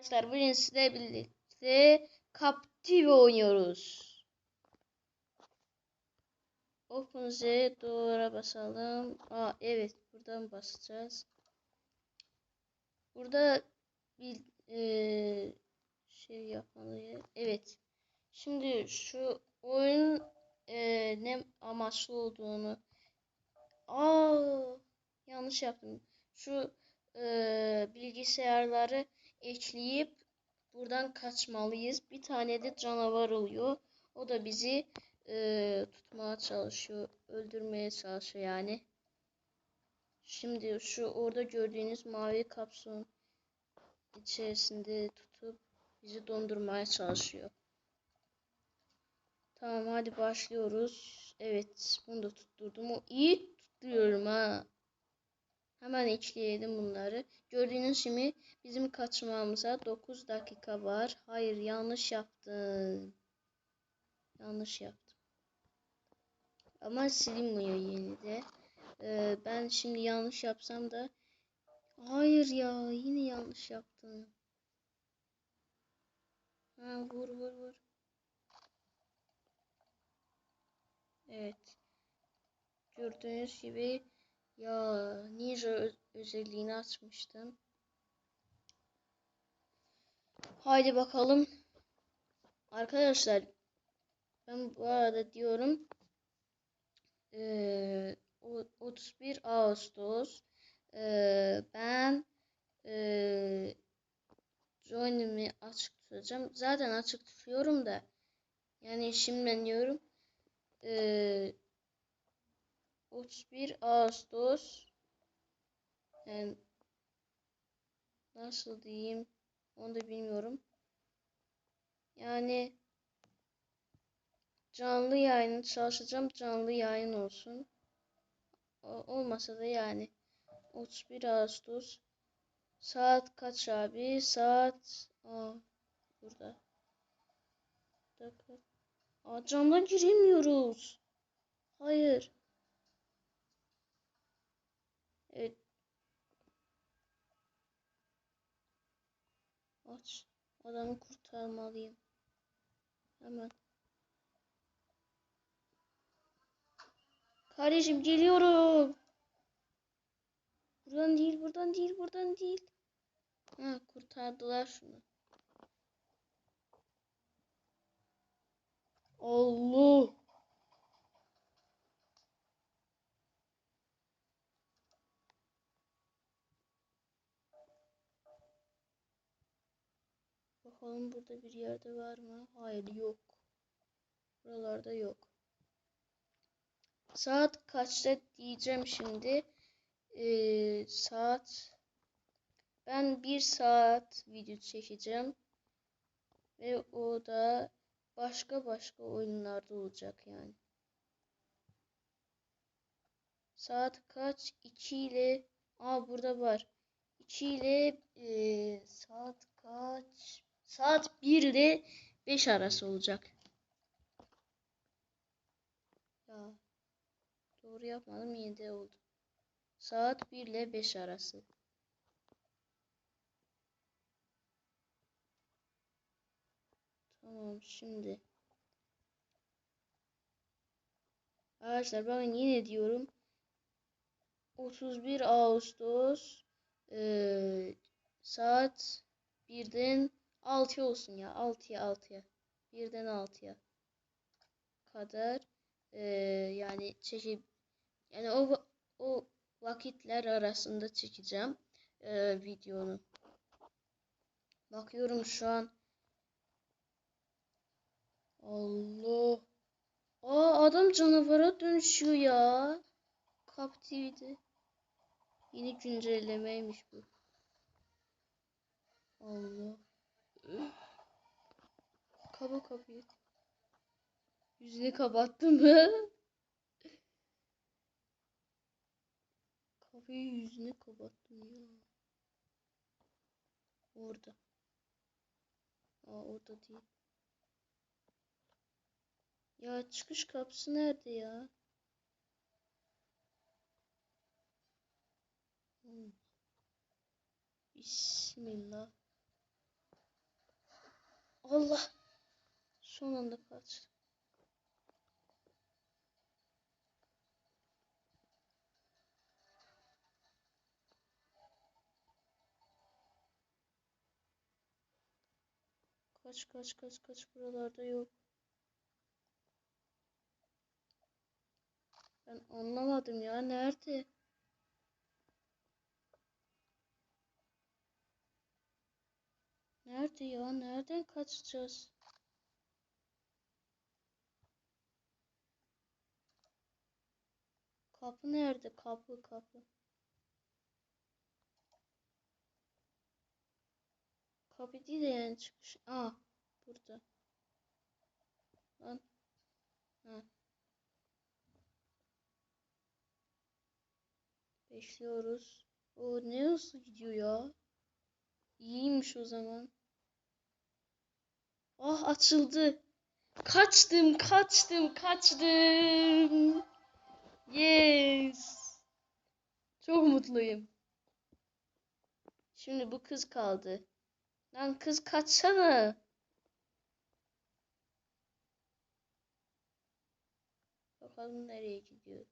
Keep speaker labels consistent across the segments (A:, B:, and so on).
A: Arkadaşlar bugün sizlerle birlikte Captive oynuyoruz. Open Z doğru basalım. Aa evet buradan basacağız. Burada bir eee, şey yapmalıyız. Evet. Şimdi şu oyun eee, ne amaçlı olduğunu Aa yanlış yaptım. Şu eee, bilgisayarları ekleyip buradan kaçmalıyız. Bir tane de canavar oluyor. O da bizi eee, tutmaya çalışıyor. Öldürmeye çalışıyor yani. Şimdi şu orada gördüğünüz mavi kapsülün içerisinde tutup bizi dondurmaya çalışıyor. Tamam hadi başlıyoruz. Evet bunu da tutturdum. O iyi tutturuyorum ha. Hemen ekleyelim bunları. Gördüğünüz gibi bizim kaçmamıza 9 dakika var. Hayır yanlış yaptım. Yanlış yaptım. Ama silinmiyor yine de. Ee, ben şimdi yanlış yapsam da Hayır ya yine yanlış yaptım. Ha, vur vur vur. Evet. Gördüğünüz gibi ya Ninja özelliğini açmıştım. Haydi bakalım. Arkadaşlar ben bu arada diyorum o- 31 Ağustos eee, ben eee join'imi açık tutacağım. Zaten açık tutuyorum da yani şimdiden diyorum eee 31 Ağustos yani nasıl diyeyim onu da bilmiyorum. Yani canlı yayını çalışacağım. Canlı yayın olsun. Olmasa da yani 31 Ağustos saat kaç abi? Saat Aa, burada. Dakika. Aa, camdan giremiyoruz. Hayır. Evet. Aç. Adamı kurtarmalıyım. Hemen. Kardeşim geliyorum. Buradan değil, buradan değil, buradan değil. Ha, kurtardılar şunu. Allah. Bakalım burada bir yerde var mı? Hayır yok. Buralarda yok. Saat kaçta diyeceğim şimdi. Ee, saat ben bir saat video çekeceğim. Ve o da başka başka oyunlarda olacak yani. Saat kaç? 2 ile Aa burada var. 2 ile ee, saat kaç? Saat 1 ile 5 arası olacak. Ya doğru yapmadım yine de oldu. Saat 1 ile 5 arası. Tamam şimdi. Arkadaşlar ben yine diyorum. 31 Ağustos eee, saat 1'den 6 olsun ya. 6'ya 6'ya. 1'den 6'ya kadar eee, yani çekip yani o o vakitler arasında çekeceğim eee, videonu. Bakıyorum şu an. Allah. Aa adam canavara dönüşüyor ya. Kap TV'de. Yeni güncellemeymiş bu. Allah. Kaba kapıyı. Yüzünü kapattı mı? Kapıyı yüzüne kapattım ya. Orada. Aa orada değil. Ya çıkış kapısı nerede ya? Hmm. Bismillah. Allah. Son anda kaçtı. Kaç kaç kaç kaç buralarda yok. Ben anlamadım ya nerede? Nerede ya? Nereden kaçacağız? Kapı nerede? Kapı kapı. Kapı değil de yani çıkış. Aa burada. Lan. Ha. Bekliyoruz. O ne hızlı gidiyor ya. İyiymiş o zaman. Ah açıldı. Kaçtım, kaçtım, kaçtım. Yes. Çok mutluyum. Şimdi bu kız kaldı. Lan kız kaçsana. Bakalım nereye gidiyor.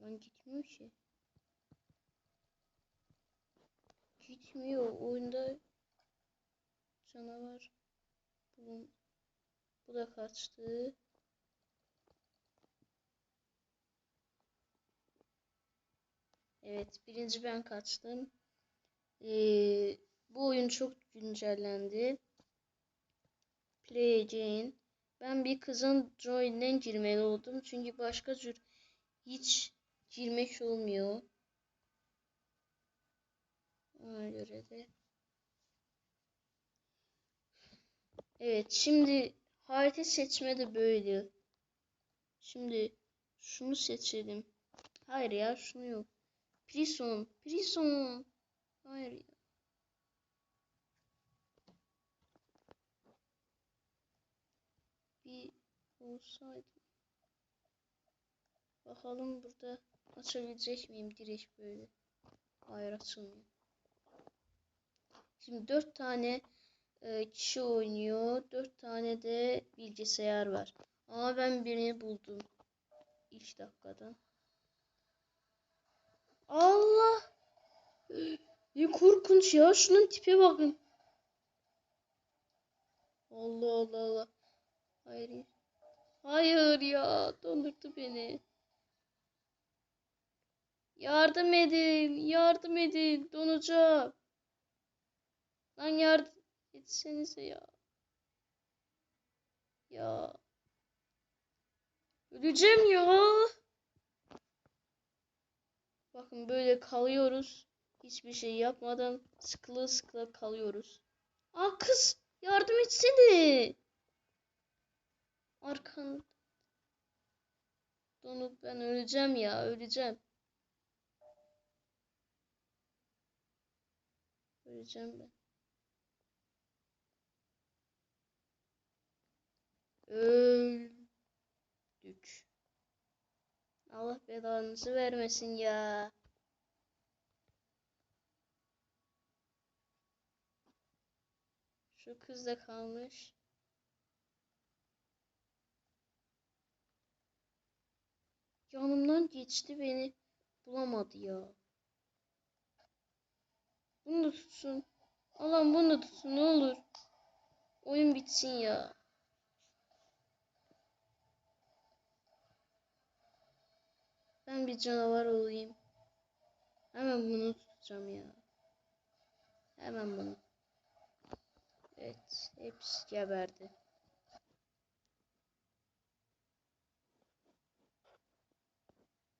A: Lan gitmiyor ki. Gitmiyor. Oyunda canavar. Bulun. Bu da kaçtı. Evet, birinci ben kaçtım. Ee, bu oyun çok güncellendi. Play again. Ben bir kızın join'den girmeli oldum. Çünkü başka tür hiç girmek olmuyor. Ona göre de. Evet, şimdi harita seçme de böyle. Şimdi şunu seçelim. Hayır ya, şunu yok. Prison, prison. Hayır ya. Bir olsaydı. Bakalım burada açabilecek miyim direkt böyle. Hayır açılmıyor. Şimdi dört tane e, kişi oynuyor. Dört tane de bilgisayar var. Ama ben birini buldum. İlk dakikadan. Allah! Ne korkunç ya. Şunun tipe bakın. Allah Allah Allah. Hayır. Hayır ya. Dondurdu beni. Yardım edin. Yardım edin. Donacağım. Lan yardım etsenize ya. Ya. Öleceğim ya. Bakın böyle kalıyoruz. Hiçbir şey yapmadan sıkılı sıkılı kalıyoruz. Aa kız yardım etsene. Arkan donup ben öleceğim ya öleceğim. Öleceğim ben. Öldük. Allah belanızı vermesin ya. Şu kız da kalmış. Yanımdan geçti beni bulamadı ya. Bunu da tutsun. Allah'ım bunu da tutsun ne olur. Oyun bitsin ya. Ben bir canavar olayım. Hemen bunu tutacağım ya. Hemen bunu. Evet. Hepsi geberdi.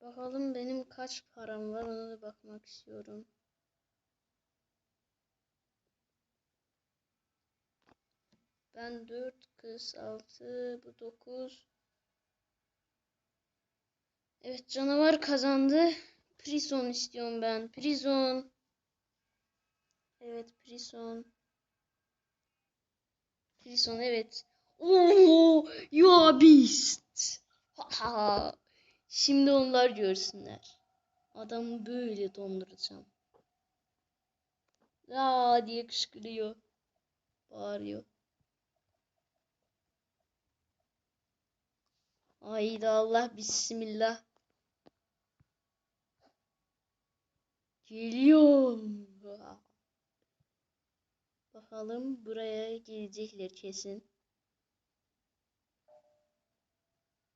A: Bakalım benim kaç param var ona da bakmak istiyorum. Ben 4 kız 6 bu 9 Evet canavar kazandı. Prison istiyorum ben. Prison. Evet prison. Prison evet. Oo, you are beast. Ha. Şimdi onlar görsünler. Adamı böyle donduracağım. Aa diye kışkırıyor. bağırıyor. Haydi Allah bismillah. Geliyorum. Bakalım buraya gelecekler kesin.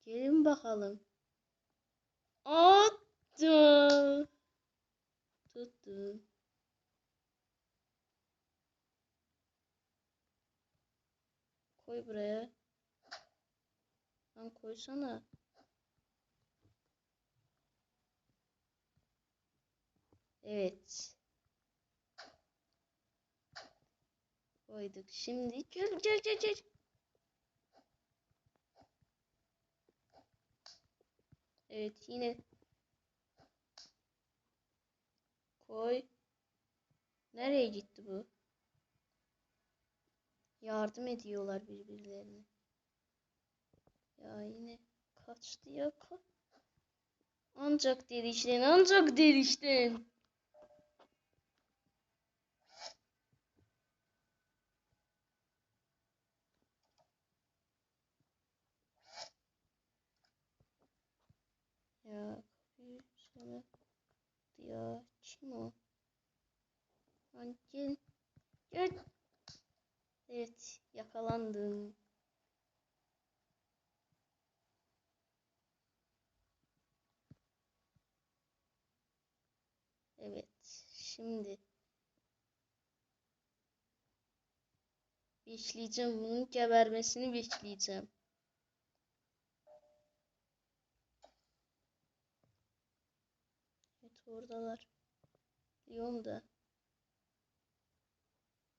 A: Gelin bakalım. Attı. Tuttu. Koy buraya. Lan koysana. Evet. Koyduk. Şimdi gel gel gel gel. Evet yine koy. Nereye gitti bu? Yardım ediyorlar birbirlerine. Ya yine kaçtı ya. Ancak delişten, ancak delişten. Ya kapıyı sana ya kim o? Lan gel. Gel. Evet yakalandım. Evet şimdi bekleyeceğim bunun gebermesini bekleyeceğim. Oradalar. Biliyorum da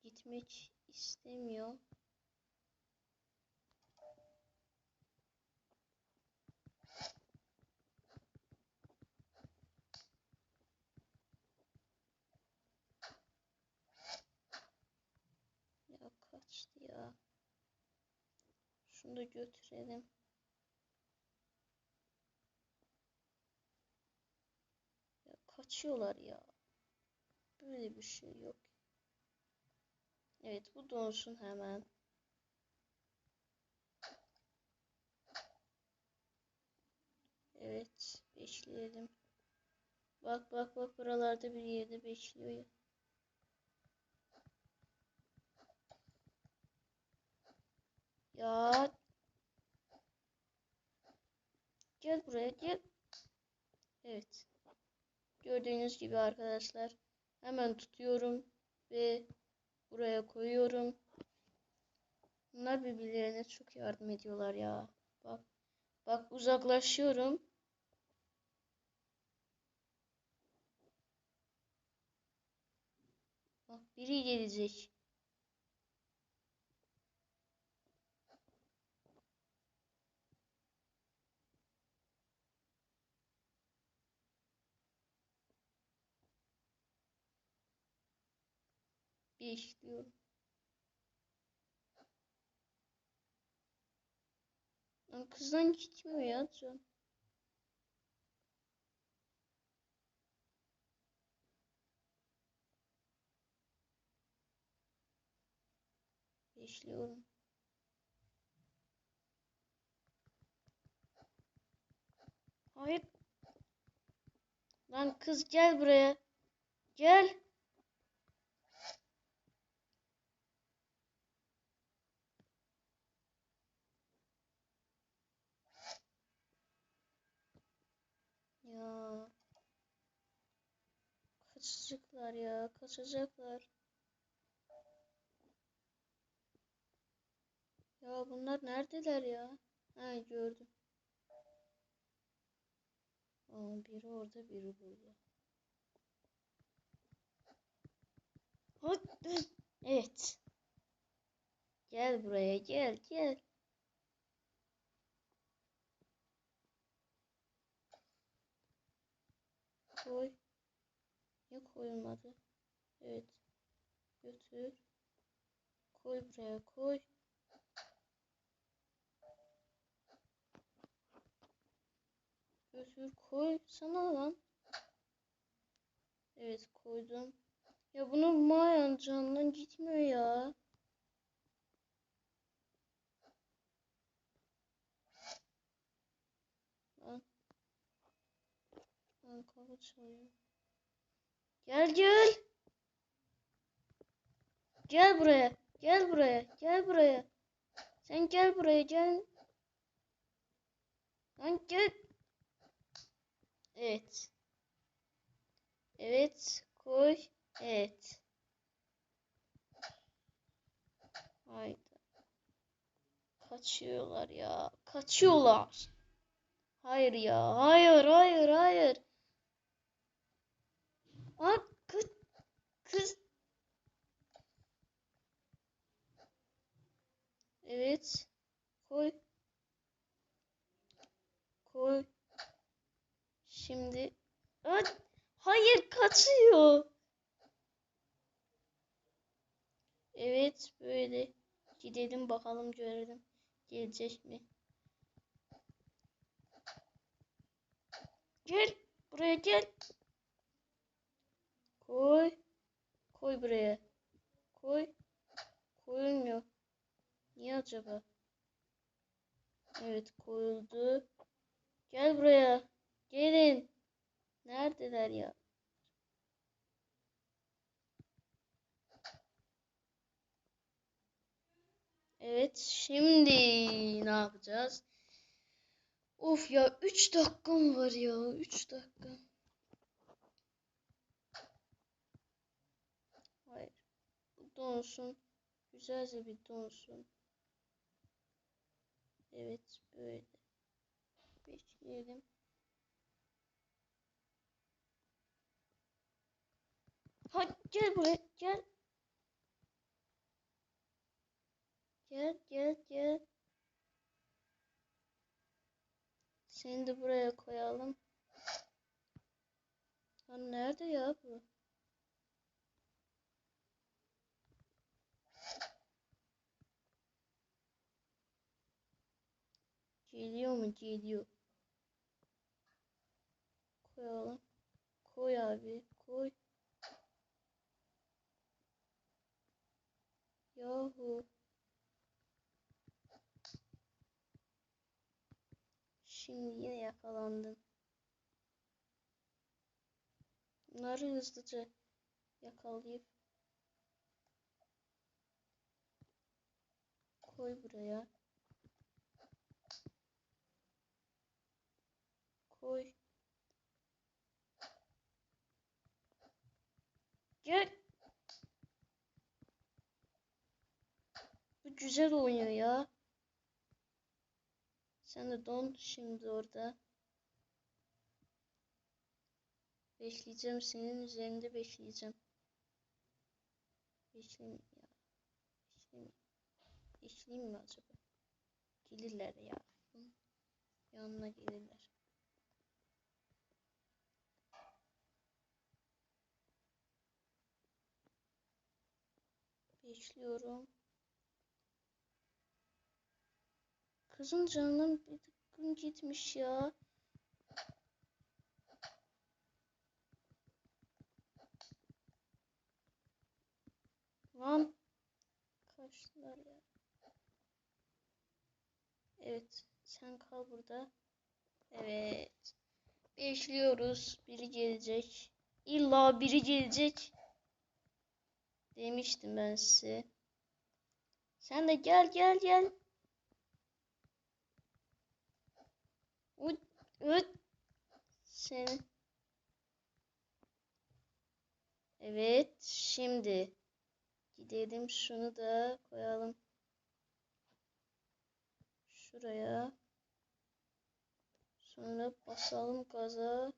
A: gitmek istemiyor. Ya kaçtı ya. Şunu da götürelim. Ya kaçıyorlar ya. Böyle bir şey yok. Evet bu donsun hemen. Evet bekleyelim. Bak bak bak buralarda bir yerde bekliyor ya. Ya gel buraya gel. Evet. Gördüğünüz gibi arkadaşlar hemen tutuyorum ve buraya koyuyorum. Bunlar birbirlerine çok yardım ediyorlar ya. Bak. Bak uzaklaşıyorum. Bak biri gelecek. Bekliyorum. Lan kızdan gitmiyor ya can. Bekliyorum. Hayır. Lan kız gel buraya. Gel. Ya. Kaçacaklar ya. Kaçacaklar. Ya bunlar neredeler ya? Ha gördüm. Aa, biri orada biri burada. Evet. Gel buraya gel gel. Koy. Niye koyulmadı? Evet. Götür. Koy buraya koy. Götür koy. Sana lan. Evet koydum. Ya bunun mayan canından gitmiyor ya. Kapımı çalıyor. Gel gel. Gel buraya. Gel buraya. Gel buraya. Sen gel buraya gel. Lan gel. Evet. Evet. Koy. Evet. Haydi. Kaçıyorlar ya. Kaçıyorlar. Hayır ya. Hayır, hayır, hayır. Aa, kız. Kız. Evet. Koy. Koy. Şimdi. Aa, hayır, kaçıyor. Evet, böyle. Gidelim bakalım görelim. Gelecek mi? Gel. Buraya gel. Koy. Koy buraya. Koy. Koyulmuyor. Niye acaba? Evet koyuldu. Gel buraya. Gelin. Neredeler ya? Evet şimdi ne yapacağız? Of ya 3 dakikam var ya 3 dakika. Hayır. Bu donsun. Güzelce bir donsun. Evet böyle. Bekleyelim. Hadi gel buraya gel. Gel gel gel. Seni de buraya koyalım. Lan nerede ya bu? Geliyor mu? Geliyor. Koyalım. Koy abi. Koy. Yahu. Şimdi yine yakalandın. Bunları hızlıca yakalayıp koy buraya. Koy. Gel. Bu güzel oynuyor ya. Sen de don şimdi orada. Bekleyeceğim senin üzerinde bekleyeceğim. Bekleyeyim ya. Bekleyeyim. Mi acaba? Gelirler ya. Yanına gelirler. Bekliyorum. Kızın canım bir tıkkın gitmiş ya. Lan. Kaçtılar ya. Evet. Sen kal burada. Evet. Bekliyoruz. Biri gelecek. İlla biri gelecek. Demiştim ben size. Sen de gel gel gel. Ut, ut. Seni. Evet, şimdi gidelim şunu da koyalım. Şuraya. Sonra basalım gaza.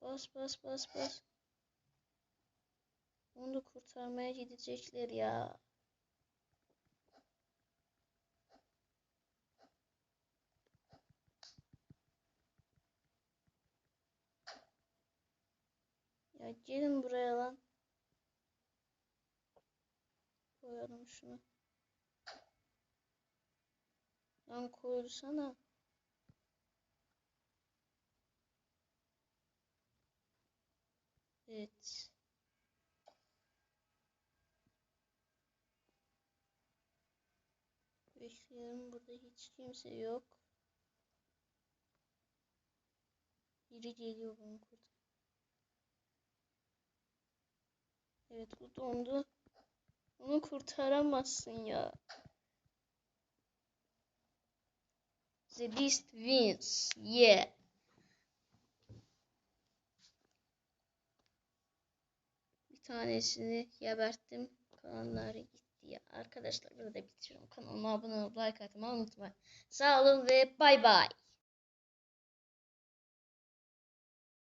A: Bas bas bas bas. Onu kurtarmaya gidecekler ya. Ya gelin buraya lan. Koyalım şunu. Lan koyursana. Evet. Bekleyelim burada hiç kimse yok. Biri geliyor bunu kurtar. Evet bu dondu. Onu kurtaramazsın ya. The Beast wins. Yeah. Tanesini geberttim. Kalanları gitti ya. Arkadaşlar burada bitiriyorum. Kanalıma abone olup like atmayı unutmayın. Sağ olun ve bay bay.